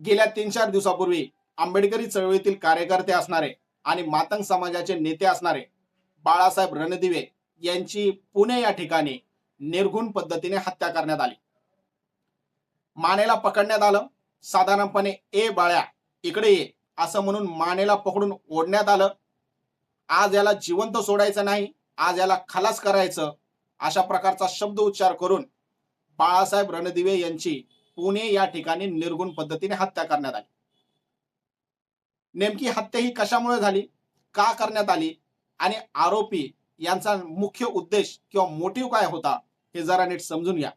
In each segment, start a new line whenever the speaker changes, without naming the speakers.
गेल्या तीन चार दिवसापूर्वी आंबेडकरी चळवळीतील कार्यकर्ते असणारे आणि मातंग समाजाचे नेते असणारे बाळासाहेब रणदिवे यांची पुणे या ठिकाणी निर्घुण पद्धतीने हत्या करण्यात आली. मानेला पकडण्यात आलं. साधारणपणे ए बाळ्या इकडे ये असं म्हणून मानेला पकडून ओढण्यात आलं. आज याला जिवंत सोडायचं नाही आज याला खलास करायचं अशा प्रकारचा शब्द उच्चार करून बाळासाहेब रणदिवे यांची पुणे या ठिकाणी निर्गुण पद्धतीने हत्या करण्यात आली. नेमकी हत्या ही कशामुळे झाली? का करण्यात आली? आणि आरोपी यांचा मुख्य उद्देश किंवा मोटिव्ह काय होता? हे जरा नीट समजून घ्या.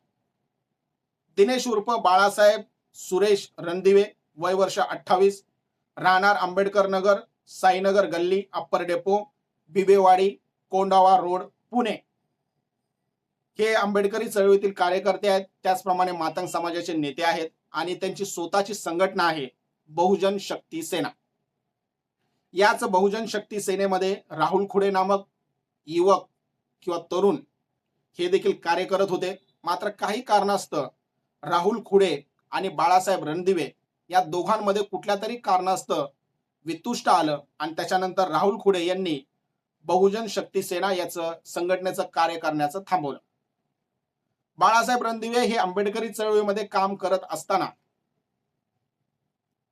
दिनेश उर्फ बाळासाहेब सुरेश रणदिवे वय वर्ष अठ्ठावीस राहणार आंबेडकर नगर साईनगर गल्ली upper depot Bibwewadi Kondhwa road Pune. हे आंबेडकरी चळवळीतील कार्यकर्ते आहेत. त्याचप्रमाणे मातंग समाजाचे नेते आहेत आणि त्यांची स्वतःची संघटना आहे बहुजन शक्ती सेना. याच बहुजन शक्ती सेनेमध्ये राहुल खुडे नामक युवक किंवा तरुण हे देखील कार्य करत होते. मात्र काही कारणास्तव राहुल खुडे आणि बाळासाहेब रणदिवे या दोघांमध्ये कुठल्या तरी कारणास्तव वितुष्ट आलं आणि त्याच्यानंतर राहुल खुडे यांनी बहुजन शक्ती सेना याचं संघटनेचं कार्य करण्याचं थांबवलं. बाळासाहेब रणदिवे हे आंबेडकरी चळवळीमध्ये काम करत असताना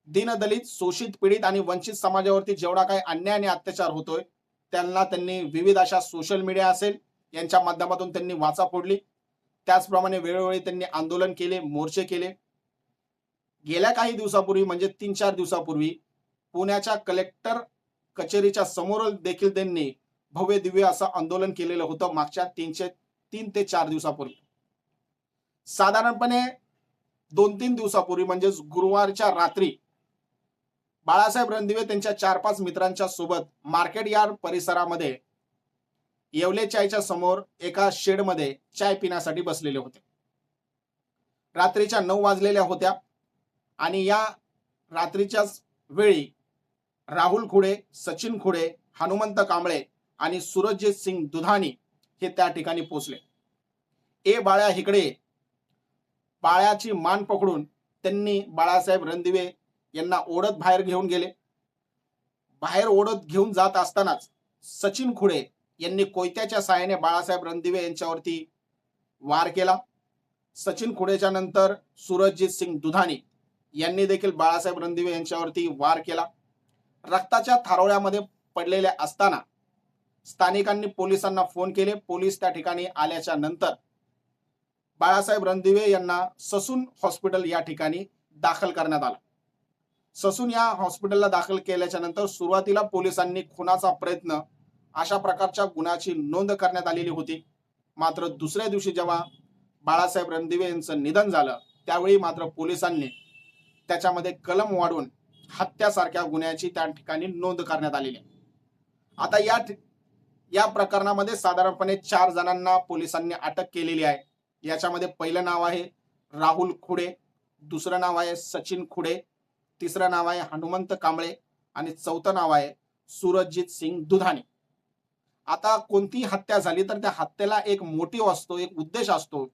दीनदलित शोषित पीडित आणि वंचित समाजावरती जेवढा काही अन्याय आणि अत्याचार होतोय त्यांना त्यांनी विविध अशा सोशल मीडिया असेल यांच्या माध्यमातून त्यांनी वाचा फोडली. त्याचप्रमाणे वेळोवेळी त्यांनी आंदोलन केले मोर्चे केले. गेल्या काही दिवसापूर्वी म्हणजे तीन चार दिवसापूर्वी पुण्याच्या कलेक्टर कचेरीच्या समोर देखील त्यांनी भव्य दिव्य असं आंदोलन केलेलं होतं मागच्या तीनशे तीन ते चार दिवसापूर्वी. साधारणपणे दोन तीन दिवसापूर्वी म्हणजेच गुरुवारच्या रात्री बाळासाहेब रणदिवे त्यांच्या चार पाच मित्रांच्या सोबत मार्केट यार्ड परिसरामध्ये येवले चायच्या समोर एका शेडमध्ये चाय पिण्यासाठी बसलेले होते. रात्रीच्या नऊ वाजलेल्या होत्या आणि या रात्रीच्याच वेळी राहुल खुडे सचिन खुडे हनुमंत कांबळे आणि सुरजित सिंग दुधानी हे त्या ठिकाणी पोचले ए बाळ्या इकडे बाळ्याची मान पकडून त्यांनी बाळासाहेब रणदिवे यांना ओढत बाहेर घेऊन गेले. बाहेर ओढत घेऊन जात असतानाच सचिन खुडे यांनी कोयत्याच्या साहाय्याने बाळासाहेब रणदिवे यांच्यावरती वार केला. सचिन खुडेच्या नंतर सुरजित सिंग दुधानी यांनी देखील बाळासाहेब रणदिवे यांच्यावरती वार केला. रक्ताच्या थारोळ्यामध्ये पडलेल्या असताना स्थानिकांनी पोलिसांना फोन केले. पोलीस त्या ठिकाणी आल्याच्यानंतर बाळासाहेब रणदिवे यांना ससून हॉस्पिटल या ठिकाणी दाखल करण्यात आला. ससून या हॉस्पिटलला दाखल केल्याच्यानंतर सुरुवातीला पोलिसांनी खुनाचा प्रयत्न अशा प्रकारच्या गुन्ह्याची नोंद करण्यात आलेली होती. मात्र दुसऱ्या दिवशी जेव्हा बाळासाहेब रणदिवे यांचं निधन झालं त्यावेळी मात्र पोलिसांनी त्याच्यामध्ये कलम वाढून हत्यासारख्या गुन्ह्याची त्या ठिकाणी नोंद करण्यात आलेली. आता या या प्रकरणामध्ये साधारणपणे चार जणांना पोलिसांनी अटक केलेली आहे. याच्यामध्ये पहिलं नाव आहे राहुल खुडे दुसरं नाव आहे सचिन खुडे तिसरं नाव आहे हनुमंत कांबळे आणि चौथं नाव आहे सुरजित सिंग दुधानी. आता कोणती हत्या झाली तर त्या हत्येला एक मोटिव्ह असतो एक उद्देश असतो.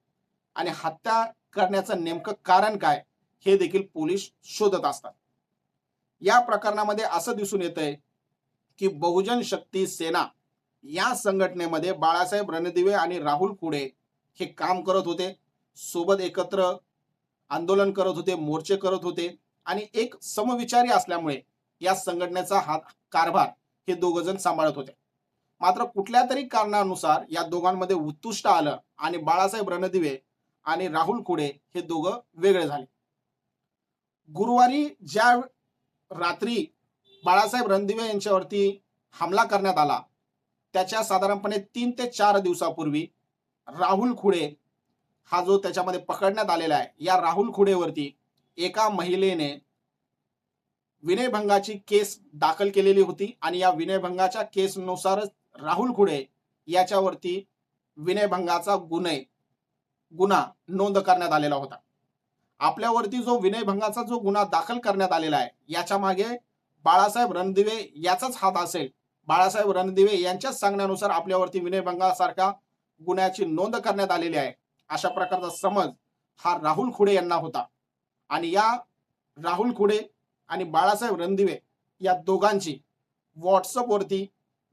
आणि हत्या करण्याचं नेमकं कारण काय हे देखील पोलीस शोधत असतात. या प्रकरणामध्ये असं दिसून येतंय की बहुजन शक्ती सेना या संघटनेमध्ये बाळासाहेब रणदिवे आणि राहुल खुडे हे काम करत होते. सोबत एकत्र आंदोलन करत होते मोर्चे करत होते आणि एक समविचारी असल्यामुळे या संघटनेचा हा कारभार हे दोघ जण सांभाळत होते. मात्र कुठल्या तरी कारणानुसार या दोघांमध्ये उत्तुष्ट आलं आणि बाळासाहेब रणदिवे आणि राहुल कुडे हे दोघं वेगळे झाले. गुरुवारी ज्या रात्री बाळासाहेब रणदिवे यांच्यावरती हमला करण्यात आला त्याच्या साधारणपणे तीन ते चार दिवसापूर्वी राहुल खुडे हा जो त्याच्यामध्ये पकडण्यात आलेला आहे या राहुल खुडेवरती एका महिलेने विनयभंगाची केस दाखल केलेली होती आणि या विनयभंगाच्या केसनुसारच राहुल खुडे याच्यावरती विनयभंगाचा गुन्हे गुन्हा नोंद करण्यात आलेला होता. आपल्यावरती जो विनयभंगाचा जो गुन्हा दाखल करण्यात आलेला आहे याच्या मागे बाळासाहेब रणदिवे याचाच हात असेल. बाळासाहेब रणदिवे यांच्याच सांगण्यानुसार आपल्यावरती विनयभंगासारखा गुन्ह्याची नोंद करण्यात आलेली आहे. अशा प्रकारचा समज हा राहुल खुडे यांना होता. आणि या राहुल खुडे आणि बाळासाहेब रणदिवे या दोघांची व्हॉट्सअपवरती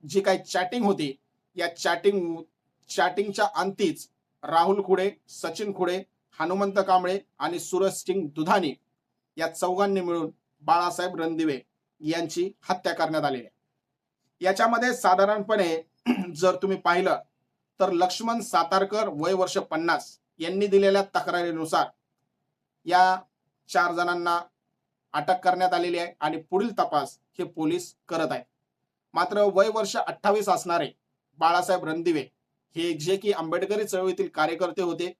जी काही चॅटिंग होती या चॅटिंग चॅटिंगच्या अंतीच राहुल खुडे सचिन खुडे हनुमंत कांबळे आणि सुरज सिंग दुधानी या चौघांनी मिळून बाळासाहेब रणदिवे यांची हत्या करण्यात आलेली आहे. याच्यामध्ये साधारणपणे जर तुम्ही पाहिलं तर लक्ष्मण सातारकर वय वर्ष पन्नास यांनी दिलेल्या तक्रारीनुसार या चार जणांना अटक करण्यात आलेली आहे आणि पुढील तपास हे पोलीस करत आहेत. मात्र वय वर्ष अठ्ठावीस असणारे बाळासाहेब रणदिवे हे जे की आंबेडकरी चळवळीतील कार्यकर्ते होते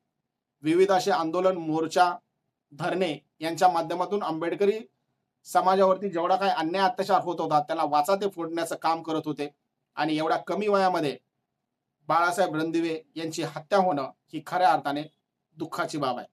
विविध असे आंदोलन मोर्चा धरणे यांच्या माध्यमातून आंबेडकरी समाजावरती जेवढा काही अन्याय अत्याचार होत होता त्याला वाचा ते फोडण्याचं काम करत होते आणि एवढ्या कमी वयामध्ये बाळासाहेब रणदिवे यांची हत्या होणं ही खऱ्या अर्थाने दुःखाची बाब आहे.